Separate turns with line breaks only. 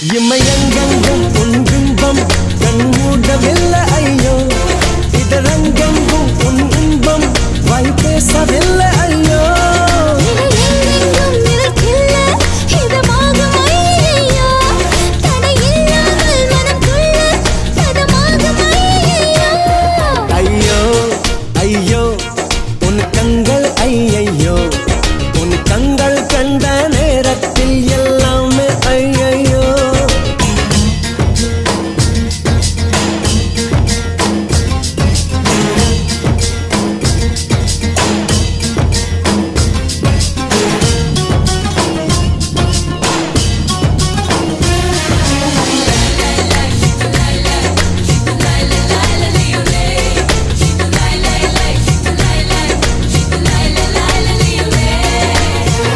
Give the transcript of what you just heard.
இமயங்கங்கம் உன் பிம்பம் கண்மூடவில்லை ஐயோ. இதரங்கங்கும் உன் இன்பம் வாய் பேசவில்லை ஐயோ. ஐயோ ஐயோ உன் கங்க